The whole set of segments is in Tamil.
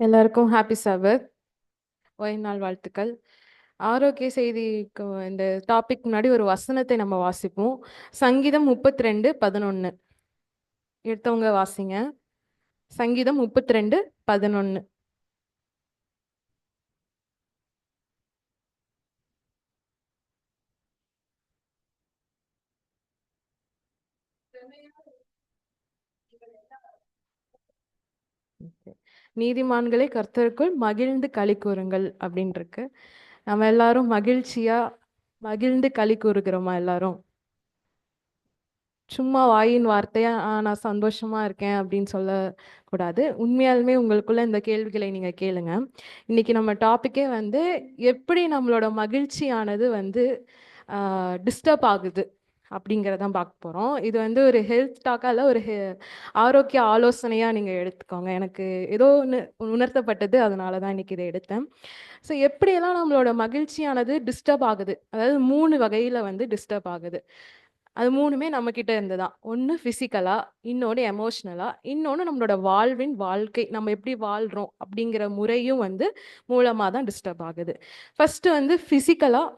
எல்லாருக்கும் ஹாப்பி சபத் ஓய்வு நாள் வாழ்த்துக்கள். ஆரோக்கிய செய்திக்கு இந்த டாபிக் முன்னாடி ஒரு வசனத்தை நம்ம வாசிப்போம். சங்கீதம் முப்பத்தி ரெண்டு பதினொன்று எடுத்தவங்க வாசிங்க. சங்கீதம் முப்பத்தி ரெண்டு பதினொன்று நீதிமான்களை கர்த்தருக்குள் மகிழ்ந்து களி கூறுங்கள் அப்படின்னு இருக்கு நம்ம எல்லாரும் மகிழ்ச்சியா மகிழ்ந்து களி கூறுகிறோமா எல்லாரும்? சும்மா வாயின் வார்த்தையா "ஆ, நான் சந்தோஷமா இருக்கேன் அப்படின்னு சொல்லக்கூடாது. உண்மையாலுமே உங்களுக்குள்ள இந்த கேள்விகளை நீங்க கேளுங்க. இன்னைக்கு நம்ம டாபிக்கே வந்து எப்படி நம்மளோட மகிழ்ச்சியானது வந்து டிஸ்டர்ப் ஆகுது? அப்படிங்கிறதான் பார்க்க போகிறோம் இது வந்து ஒரு ஹெல்த் டாக்காக இல்லை ஒரு ஆரோக்கிய ஆலோசனையாக நீங்கள் எடுத்துக்கோங்க. எனக்கு ஏதோ ஒன்று உணர்த்தப்பட்டது அதனால தான் இன்னைக்கு இதை எடுத்தேன். ஸோ எப்படியெல்லாம் நம்மளோட மகிழ்ச்சியானது டிஸ்டர்ப் ஆகுது? அதாவது மூணு வகையில் வந்து டிஸ்டர்ப் ஆகுது. அது மூணுமே நம்மக்கிட்ட இருந்து தான் ஒன்று ஃபிசிக்கலாக இன்னொன்று எமோஷ்னலாக இன்னொன்று நம்மளோட வாழ்வின் வாழ்க்கை. நம்ம எப்படி வாழ்கிறோம் அப்படிங்கிற முறையும் வந்து மூலமாக தான் டிஸ்டர்ப் ஆகுது. ஃபஸ்ட்டு வந்து ஃபிசிக்கலாக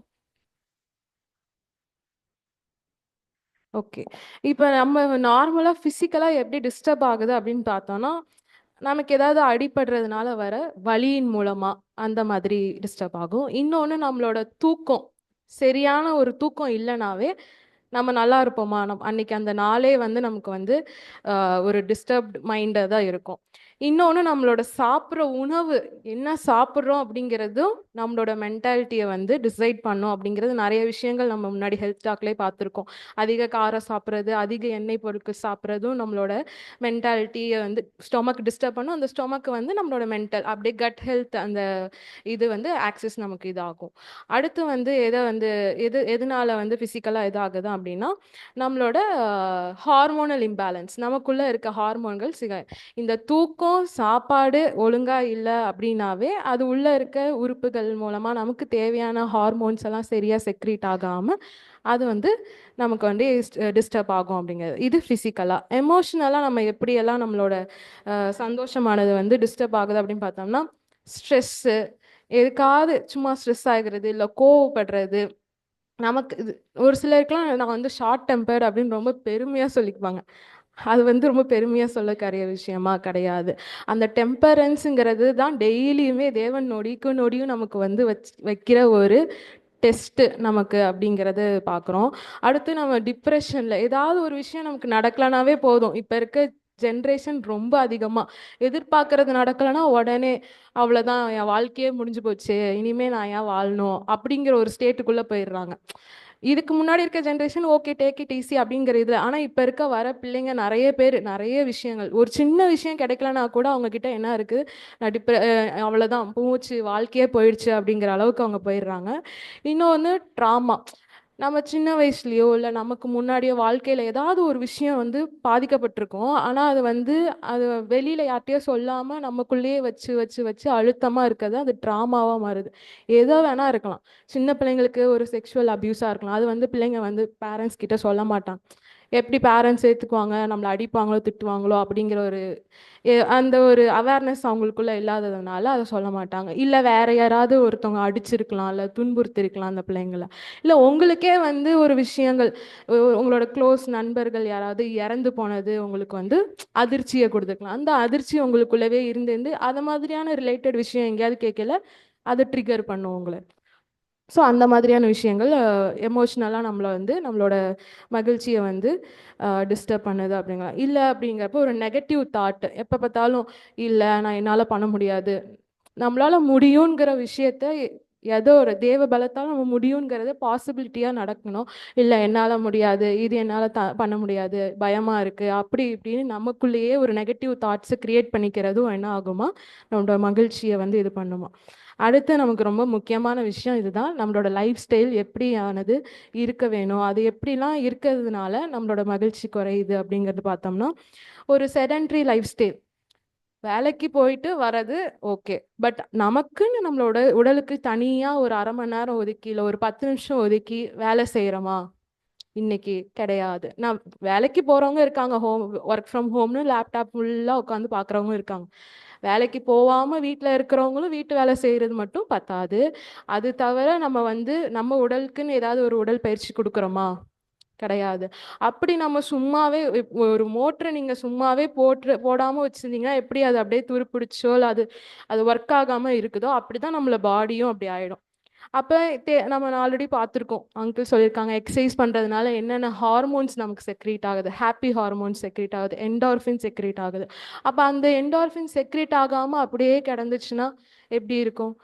ஓகே. இப்போ நம்ம நார்மலாக ஃபிசிக்கலாக எப்படி டிஸ்டர்ப் ஆகுது அப்படின்னு பார்த்தோம்னா நமக்கு ஏதாவது அடிபடுறதுனால வர வலியின் மூலமா அந்த மாதிரி டிஸ்டர்ப் ஆகும். இன்னொன்று நம்மளோட தூக்கம். சரியான ஒரு தூக்கம் இல்லைனாவே நம்ம நல்லா இருப்போமா? நம் அன்னைக்கு அந்த நாளே வந்து நமக்கு வந்து ஒரு டிஸ்டர்ப்டு மைண்டாக தான் இருக்கும். இன்னொன்று நம்மளோட சாப்பிட்ற உணவு என்ன சாப்பிட்றோம் அப்படிங்கிறதும் நம்மளோட மென்டாலிட்டியை வந்து டிசைட் பண்ணும் அப்படிங்கிறது நிறைய விஷயங்கள் நம்ம முன்னாடி ஹெல்த் டாக்லேயே பார்த்துருக்கோம். அதிக காரம் சாப்பிட்றது அதிக எண்ணெய் பொருட்கள் சாப்பிட்றதும் நம்மளோட மென்டாலிட்டியை வந்து ஸ்டொமக் டிஸ்டர்ப் பண்ணும். அந்த ஸ்டொமக் வந்து நம்மளோட மென்டல் அப்படியே கட் ஹெல்த் அந்த இது வந்து ஆக்சஸ் நமக்கு இதாகும். அடுத்து வந்து எதை வந்து எது எதனால வந்து ஃபிசிக்கலாக இதாகுது அப்படின்னா நம்மளோட ஹார்மோனல் இம்பேலன்ஸ் நமக்குள்ளே இருக்க ஹார்மோன்கள் சிக இந்த தூக்கம் சாப்பாடு ஒழுங்கா இல்லை அப்படின்னாவே அது உள்ள இருக்க உறுப்புகள் மூலமா நமக்கு தேவையான ஹார்மோன்ஸ் எல்லாம் சரியா செக்ரீட் ஆகாம அது வந்து நமக்கு வந்து டிஸ்டர்ப் ஆகும் அப்படிங்கிறது. இது ஃபிசிக்கலாக எமோஷ்னலாக நம்ம எப்படியெல்லாம் நம்மளோட சந்தோஷமானது வந்து டிஸ்டர்ப் ஆகுது அப்படின்னு பார்த்தோம்னா ஸ்ட்ரெஸ்ஸு எதுக்காவது சும்மா ஸ்ட்ரெஸ் ஆகிறது இல்லை கோவப்படுறது நமக்கு இது ஒரு சிலருக்குலாம் நான் வந்து ஷார்ட் டெம்பர்ட் அப்படின்னு ரொம்ப பெருமையாக சொல்லிக்குவாங்க. அது வந்து ரொம்ப பெருமையாக சொல்லக்கூடிய விஷயமா கிடையாது. அந்த டெம்பரன்ஸுங்கிறது தான் டெய்லியுமே தேவன் நொடிக்கு நொடியும் நமக்கு வந்து வச் வைக்கிற ஒரு டெஸ்ட்டு நமக்கு அப்படிங்கிறது பார்க்குறோம். அடுத்து நம்ம டிப்ரெஷனில் ஏதாவது ஒரு விஷயம் நமக்கு நடக்கலனாவே போதும். இப்போ இருக்க ஜென்ரேஷன் ரொம்ப அதிகமாக எதிர்பார்க்கறது நடக்கலைன்னா உடனே அவ்வளோதான் என் வாழ்க்கையே முடிஞ்சு போச்சு. இனிமேல் நான் ஏன் வாழணும்? அப்படிங்கிற ஒரு ஸ்டேட்டுக்குள்ளே போயிடுறாங்க. இதுக்கு முன்னாடி இருக்க generation okay take it easy அப்படிங்கிற இதில் ஆனால் இப்போ இருக்க வர பிள்ளைங்க நிறைய பேர் நிறைய விஷயங்கள். ஒரு சின்ன விஷயம் கிடைக்கலனா கூட அவங்கக்கிட்ட என்ன இருக்குது நான் டிப்ர அவ்வளோதான் போச்சு வாழ்க்கையே போயிடுச்சு அப்படிங்கிற அளவுக்கு அவங்க போயிடுறாங்க. இன்னொன்று ட்ராமா நம்ம சின்ன வயசுலயோ இல்லை நமக்கு முன்னாடியோ வாழ்க்கையில் ஏதாவது ஒரு விஷயம் வந்து பாதிக்கப்பட்டிருக்கோம். ஆனால் அது வந்து அது வெளியில் யார்கிட்டயோ சொல்லாமல் நமக்குள்ளேயே வச்சு வச்சு வச்சு அழுத்தமாக இருக்கிறது அது ட்ராமாவாக மாறுது. ஏதோ வேணா இருக்கலாம். சின்ன பிள்ளைங்களுக்கு ஒரு செக்ஷுவல் அப்யூஸாக இருக்கலாம். அது வந்து பிள்ளைங்க வந்து பேரண்ட்ஸ் கிட்ட சொல்ல மாட்டாங்க. எப்படி பேரண்ட்ஸ் ஏற்றுக்குவாங்க நம்மளை அடிப்பாங்களோ திட்டுவாங்களோ அப்படிங்கிற ஒரு எ- அந்த ஒரு அவேர்னஸ் அவங்களுக்குள்ள இல்லாததுனால அதை சொல்ல மாட்டாங்க. இல்லை வேற யாராவது ஒருத்தவங்க அடிச்சிருக்கலாம் இல்லை துன்புறுத்திருக்கலாம் அந்த பிள்ளைங்கள. இல்லை உங்களுக்கே வந்து ஒரு விஷயங்கள் உங்களோட க்ளோஸ் நண்பர்கள் யாராவது இறந்து போனது உங்களுக்கு வந்து அதிர்ச்சியை கொடுத்துருக்கலாம். அந்த அதிர்ச்சி உங்களுக்குள்ளவே இருந்து இருந்து அது மாதிரியான ரிலேட்டட் விஷயம் எங்கேயாவது கேட்கல அதை ட்ரிகர் பண்ணும் உங்களை. ஸோ அந்த மாதிரியான விஷயங்கள் எமோஷ்னலாக நம்மளை வந்து நம்மளோட மகிழ்ச்சியை வந்து டிஸ்டர்ப் பண்ணுது அப்படிங்கலாம் இல்லை அப்படிங்கிறப்ப ஒரு நெகட்டிவ் தாட் எப்போ பார்த்தாலும் இல்லை நான் என்னால் பண்ண முடியாது. நம்மளால் முடியுங்கிற விஷயத்த ஏதோ ஒரு தேவ பலத்தால் நம்ம முடியுங்கிறத பாசிபிலிட்டியாக நடக்கணும். இல்லை என்னால் முடியாது இது என்னால் த பண்ண முடியாது பயமாக இருக்குது அப்படி இப்படின்னு நமக்குள்ளேயே ஒரு நெகட்டிவ் தாட்ஸை க்ரியேட் பண்ணிக்கிறதும் என்ன ஆகுமா? நம்மளோட மகிழ்ச்சியை வந்து இது பண்ணுமா? அடுத்து நமக்கு ரொம்ப முக்கியமான விஷயம் இதுதான். நம்மளோட லைஃப் ஸ்டைல் எப்படியானது இருக்க வேணும்? அது எப்படிலாம் இருக்கிறதுனால நம்மளோட மகிழ்ச்சி குறையுது அப்படிங்கிறது பார்த்தோம்னா ஒரு செடன்ட்ரி லைஃப் ஸ்டைல் வேலைக்கு போயிட்டு வர்றது ஓகே. பட் நமக்குன்னு நம்மளோட உடலுக்கு தனியாக ஒரு அரை மணி நேரம் ஒதுக்கி இல்லை ஒரு பத்து நிமிஷம் ஒதுக்கி வேலை செய்கிறோமா இன்னைக்கு கிடையாது. நான் வேலைக்கு போகிறவங்க இருக்காங்க. ஹோம் ஒர்க் ஃப்ரம் ஹோம்னு லேப்டாப் ஃபுல்லாக உட்காந்து பார்க்குறவங்க இருக்காங்க. வேலைக்கு போகாம வீட்டில் இருக்கிறவங்களும் வீட்டு வேலை செய்கிறது மட்டும் பத்தாது. அது தவிர நம்ம வந்து நம்ம உடலுக்குன்னு ஏதாவது ஒரு உடல் பயிற்சி கொடுக்குறோமா? கிடையாது. அப்படி நம்ம சும்மாவே ஒரு மோட்டரை நீங்கள் சும்மாவே போட்டு போடாமல் வச்சிருந்தீங்கன்னா எப்படி அது அப்படியே துருப்பிடிச்சோ இல்லை அது அது ஒர்க் ஆகாமல் இருக்குதோ அப்படிதான் நம்மள பாடியும் அப்படி ஆகிடும் அப்போ தே நம்ம ஆல்ரெடி பார்த்துருக்கோம். அங்கிள் சொல்லியிருக்காங்க எக்ஸசைஸ் பண்ணுறதுனால என்னென்ன ஹார்மோன்ஸ் நமக்கு செக்ரேட் ஆகுது? ஹாப்பி ஹார்மோன்ஸ் செக்ரேட் ஆகுது. என்டார்ஃபின் செக்ரேட் ஆகுது. அப்போ அந்த என்டார்ஃபின் செக்ரேட் ஆகாமல் அப்படியே கிடந்துச்சுன்னா எப்படி இருக்கும்?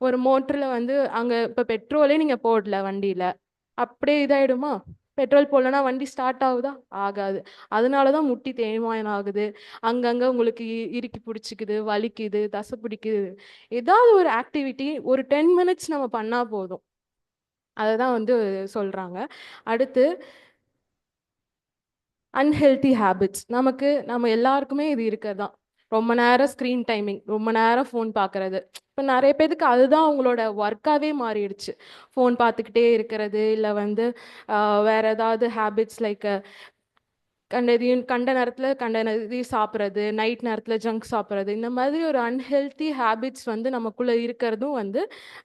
ஒரு மோட்டரில் வந்து அங்கே இப்போ பெட்ரோலே நீங்கள் போடல வண்டியில். அப்படியே இதாயிடுமா? பெட்ரோல் போடலன்னா வண்டி ஸ்டார்ட் ஆகுதா? ஆகாது. அதனால தான் முட்டி தேய்மானம் ஆகுது அங்கங்கே உங்களுக்கு இ- இறுக்கி பிடிச்சிக்குது வலிக்குது தசை பிடிக்குது ஏதாவது ஒரு ஆக்டிவிட்டி ஒரு டென் மினிட்ஸ் நம்ம பண்ணால் போதும். அதை தான் வந்து சொல்கிறாங்க அடுத்து அன்ஹெல்தி ஹேபிட்ஸ் நமக்கு நம்ம எல்லாருக்குமே இது இருக்கிறது தான். ரொம்ப நேரம் ஸ்க்ரீன் டைமிங் ரொம்ப நேரம் ஃபோன் பார்க்கறது இப்போ நிறைய பேருக்கு அதுதான் அவங்களோட ஒர்க்காகவே மாறிடுச்சு. ஃபோன் பார்த்துக்கிட்டே இருக்கிறது இல்லை வந்து வேறு ஏதாவது ஹேபிட்ஸ் லைக் கண்ட இதையும் கண்ட நேரத்தில் கண்ட இதையும் சாப்பிட்றது நைட் நேரத்தில் ஜங்க் சாப்பிட்றது இந்த மாதிரி ஒரு அன்ஹெல்தி ஹேபிட்ஸ் வந்து நமக்குள்ளே இருக்கிறதும் வந்து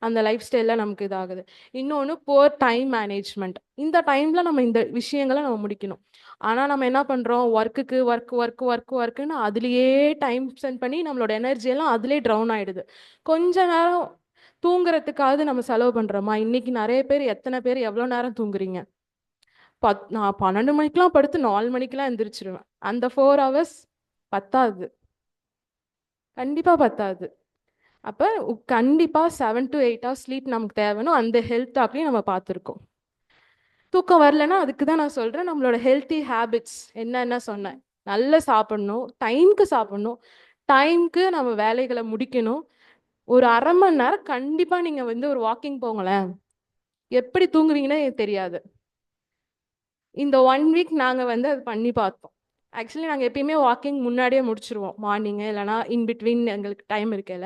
அந்த லைஃப் ஸ்டைலில் நமக்கு இதாகுது. இன்னொன்று போர் டைம் மேனேஜ்மெண்ட் இந்த டைமில் நம்ம இந்த விஷயங்களை நம்ம முடிக்கணும். ஆனால் நம்ம என்ன பண்ணுறோம் ஒர்க்குக்கு ஒர்க் ஒர்க் ஒர்க் ஒர்க்குன்னு அதுலேயே டைம் ஸ்பெண்ட் பண்ணி நம்மளோட எனர்ஜி எல்லாம் அதுலேயே ட்ரவுன் ஆகிடுது கொஞ்ச நேரம் தூங்குறதுக்காவது நம்ம செலவு பண்ணுறோமா இன்னைக்கு நிறைய பேர் எத்தனை பேர் எவ்வளோ நேரம் தூங்குறீங்க? பத் நான் பன்னெண்டு மணிக்கெலாம் படுத்து நாலு மணிக்கெலாம் எந்திரிச்சிருவேன். அந்த ஃபோர் ஹவர்ஸ் பத்தாது. கண்டிப்பாக பத்தாது. அப்போ கண்டிப்பாக seven to eight hours sleep நமக்கு தேவைன்னு அந்த ஹெல்த் டாக்லையும் நம்ம பார்த்துருக்கோம். தூக்கம் வரலன்னா அதுக்கு தான் நான் சொல்கிறேன் நம்மளோட ஹெல்த்தி ஹேபிட்ஸ் என்னென்ன சொன்னேன். நல்லா சாப்பிடணும் டைம்க்கு சாப்பிடணும். டைம்க்கு நம்ம வேலைகளை முடிக்கணும். ஒரு அரை மணி நேரம் கண்டிப்பாக நீங்கள் வந்து ஒரு வாக்கிங் போங்களேன். எப்படி தூங்குவீங்கன்னு தெரியாது. இந்த ஒன் வீக் நாங்கள் வந்து அது பண்ணி பார்த்தோம். ஆக்சுவலி நாங்கள் எப்பயுமே வாக்கிங் முன்னாடியே முடிச்சிருவோம். மார்னிங்கு இல்லைனா இன் பிட்வீன் எங்களுக்கு டைம் இருக்கல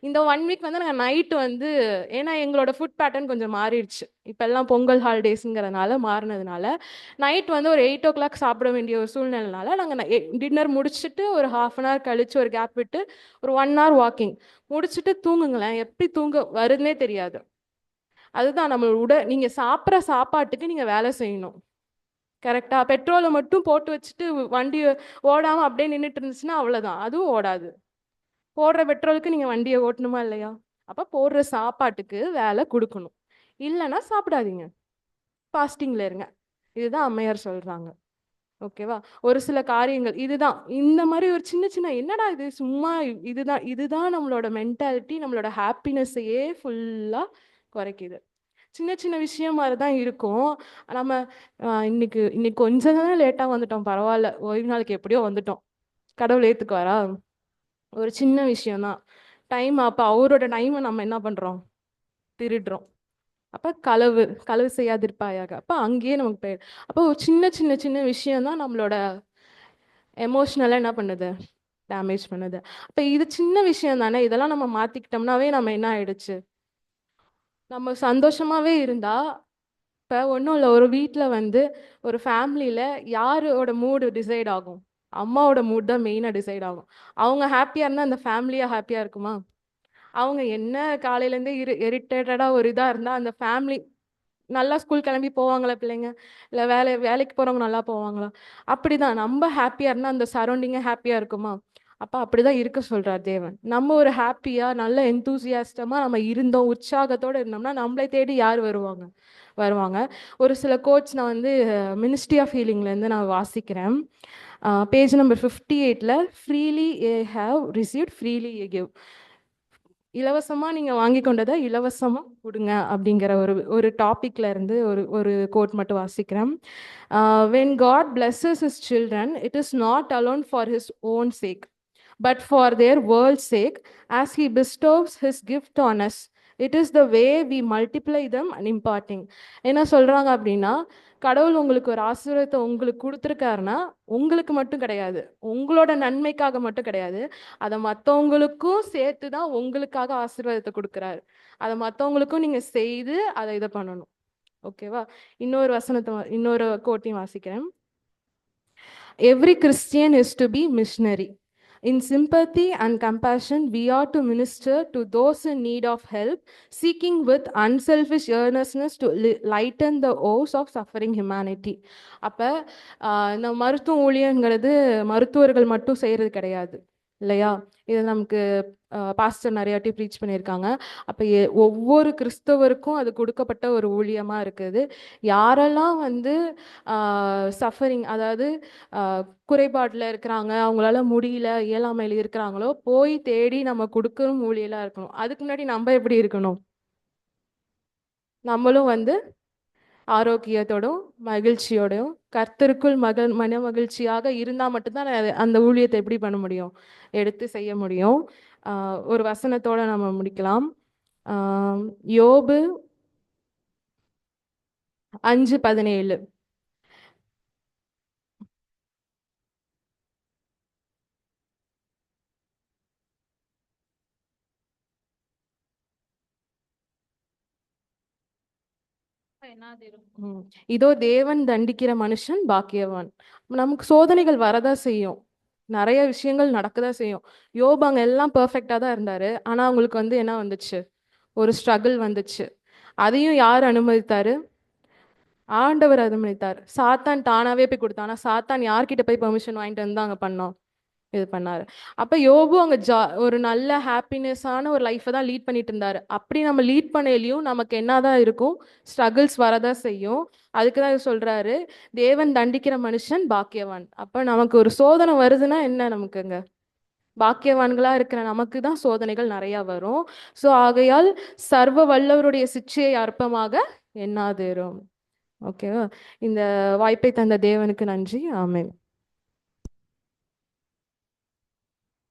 இந்த ஒன் வீக் வந்து நாங்கள் நைட்டு வந்து ஏன்னா எங்களோட ஃபுட் பேட்டர்ன் கொஞ்சம் மாறிடுச்சு. இப்போல்லாம் பொங்கல் ஹாலிடேஸுங்கிறதுனால மாறினதுனால நைட் வந்து ஒரு எயிட் ஓ கிளாக் சாப்பிட வேண்டிய ஒரு சூழ்நிலைனால நாங்கள் டின்னர் முடிச்சுட்டு ஒரு ஹாஃப் அன் ஹவர் கழிச்சு ஒரு கேப் விட்டு ஒரு ஒன் ஹவர் வாக்கிங் முடிச்சுட்டு தூங்குங்களேன். எப்படி தூங்க வருதுன்னே தெரியாது. அதுதான் நம்ம உட நீங்கள் சாப்பிட்ற சாப்பாட்டுக்கு நீங்கள் வேலை செய்யணும். கரெக்டாக பெட்ரோலை மட்டும் போட்டு வச்சுட்டு வண்டி ஓடாமல் அப்படியே நின்றுட்டு இருந்துச்சுன்னா அவ்வளோதான் அதுவும் ஓடாது. போடுற பெட்ரோலுக்கு நீங்கள் வண்டியை ஓட்டணுமா இல்லையா? அப்போ போடுற சாப்பாட்டுக்கு வேலை கொடுக்கணும். இல்லைன்னா சாப்பிடாதீங்க. ஃபாஸ்டிங்கில் இருங்க. இதுதான் அம்மையார் சொல்கிறாங்க ஓகேவா? ஒரு சில காரியங்கள் இதுதான். இந்த மாதிரி ஒரு சின்ன சின்ன என்னடா இது? சும்மா இதுதான். இதுதான் நம்மளோட மென்டாலிட்டி நம்மளோட ஹாப்பினஸ்ஸையே ஃபுல்லாக குறைக்குது. சின்ன சின்ன விஷயம் மாதிரி தான் இருக்கும். நம்ம இன்னைக்கு இன்னைக்கு கொஞ்சம் தானே லேட்டாக வந்துட்டோம். பரவாயில்ல. ஓய்வு நாளுக்கு எப்படியோ வந்துட்டோம். கடவுள் ஏற்றுக்குவாரா ஒரு சின்ன விஷயம்தான் டைம் அப்போ அவரோட டைமை நம்ம என்ன பண்ணுறோம் திருடுறோம். அப்போ களவு களவு செய்யாதிருப்பாயாக. அப்போ அங்கேயே நமக்கு போயிடும் அப்போ ஒரு சின்ன சின்ன சின்ன விஷயம்தான் நம்மளோட எமோஷ்னலாக என்ன பண்ணுது? டேமேஜ் பண்ணுது. அப்போ இது சின்ன விஷயம் தானே. இதெல்லாம் நம்ம மாற்றிக்கிட்டோம்னாவே நம்ம என்ன ஆயிடுச்சு? நம்ம சந்தோஷமாகவே இருந்தால் இப்போ ஒன்றும் இல்லை ஒரு வீட்டில் வந்து ஒரு ஃபேமிலியில் யாரோட மூடு டிசைட் ஆகும்? அம்மாவோட மூட் தான் மெயினாக டிசைட் ஆகும். அவங்க ஹாப்பியாக இருந்தால் அந்த ஃபேமிலியாக ஹாப்பியாக இருக்குமா? அவங்க என்ன காலையிலேருந்து இரு இரிட்டேட்டடாக ஒரு இதாக இருந்தால் அந்த ஃபேமிலி நல்லா ஸ்கூல் கிளம்பி போவாங்களா பிள்ளைங்க? இல்லை வேலை வேலைக்கு போகிறவங்க நல்லா போவாங்களா? அப்படிதான். நம்ம ஹாப்பியாக இருந்தால் அந்த சரௌண்டிங்கே ஹாப்பியாக இருக்குமா? அப்போ அப்படிதான் இருக்க சொல்றார் தேவன். நம்ம ஒரு ஹாப்பியாக நல்ல எந்தூசியாஸ்டமா நம்ம இருந்தோம் உற்சாகத்தோடு இருந்தோம்னா நம்மளை தேடி யார் வருவாங்க? வருவாங்க. ஒரு சில கோட்ஸ் நான் வந்து மினிஸ்ட்ரி ஆஃப் ஹீலிங்லேருந்து நான் வாசிக்கிறேன். பேஜ் நம்பர் ஃபிஃப்டி எயிட்டில் freely ye have received freely ye give இலவசமாக நீங்கள் வாங்கி கொண்டதை இலவசமாக கொடுங்க அப்படிங்கிற ஒரு ஒரு டாப்பிக்ல இருந்து ஒரு ஒரு கோட் மட்டும் வாசிக்கிறேன். When God blesses is children it is not alone for his own sake but for their world's sake as he bestows his gift on us it is the way we multiply them and imparting என்ன சொல்கிறாங்க அப்படின்னா கடவுள் உங்களுக்கு ஒரு ஆசீர்வாதத்தை உங்களுக்கு கொடுத்துருக்காருன்னா உங்களுக்கு மட்டும் கிடையாது. உங்களோட நன்மைக்காக மட்டும் கிடையாது. அதை மற்றவங்களுக்கும் சேர்த்து தான் உங்களுக்காக ஆசீர்வாதத்தை கொடுக்குறாரு. அதை மற்றவங்களுக்கும் நீங்கள் செய்து அதை இதை பண்ணணும். ஓகேவா இன்னொரு வசனத்தை இன்னொரு கோட்டையும் வாசிக்கிறேன். Every Christian is to be missionary In sympathy and compassion, we are to minister to those in need of help, seeking with unselfish earnestness to lighten the woes of suffering humanity. அப்போ இந்த மருத்துவ ஊழியங்கிறது மருத்துவர்கள் மட்டும் செய்கிறது கிடையாது இல்லையா? இது நமக்கு பாஸ்டர் நிறையாட்டி ப்ரீச் பண்ணியிருக்காங்க. அப்போ ஒவ்வொரு கிறிஸ்தவருக்கும் அது கொடுக்கப்பட்ட ஒரு ஊழியமாக இருக்குது. யாரெல்லாம் வந்து சஃபரிங் அதாவது குறைபாட்டில் இருக்கிறாங்க அவங்களால முடியல இயலாமையில் இருக்கிறாங்களோ போய் தேடி நம்ம கொடுக்கணும் ஊழியலாக இருக்கணும். அதுக்கு முன்னாடி நம்ம எப்படி இருக்கணும்? நம்மளும் வந்து ஆரோக்கியத்தோடும் மகிழ்ச்சியோடையும் கர்த்தருக்குள் மகள் மன மகிழ்ச்சியாக இருந்தால் மட்டும்தான் அந்த ஊழியத்தை எப்படி பண்ண முடியும்? எடுத்து செய்ய முடியும். ஒரு வசனத்தோட நம்ம முடிக்கலாம். யோபு அஞ்சு பதினேழு. இதோ தேவன் தண்டிக்கிற மனுஷன் பாக்கியவான். நமக்கு சோதனைகள் வரதா செய்யும். நிறைய விஷயங்கள் நடக்கதா செய்யும். யோபு அங்க எல்லாம் பெர்ஃபெக்டா தான் இருந்தாரு. ஆனா அவங்களுக்கு வந்து என்ன வந்துச்சு? ஒரு ஸ்ட்ரகிள் வந்துச்சு. அதையும் யார் அனுமதித்தாரு? ஆண்டவர் அனுமதித்தார். சாத்தான் தானாவே போய் கொடுத்தான். ஆனா சாத்தான் யார்கிட்ட போய் பெர்மிஷன் வாங்கிட்டு வந்து அங்க பண்ணோம்? இது பண்ணாரு. அப்ப யோபு அங்க ஜா ஒரு நல்ல ஹாப்பினஸான ஒரு லைஃப்பை தான் லீட் பண்ணிட்டு இருந்தாரு. அப்படி நம்ம லீட் பண்ணலையும் நமக்கு என்னதான் இருக்கும்? ஸ்ட்ரகிள்ஸ் வரதான் செய்யும். அதுக்கு தான் இவர் சொல்றாரு தேவன் தண்டிக்கிற மனுஷன் பாக்கியவான். அப்ப நமக்கு ஒரு சோதனை வருதுன்னா என்ன நமக்குங்க? பாக்கியவான்களா இருக்கிற நமக்கு தான் சோதனைகள் நிறைய வரும். ஸோ ஆகையால் சர்வ வல்லவருடைய சிச்சையை அற்பமாக என்னாதேரும் ஓகேவா? இந்த வாய்ப்பை தந்த தேவனுக்கு நன்றி. ஆமேன்.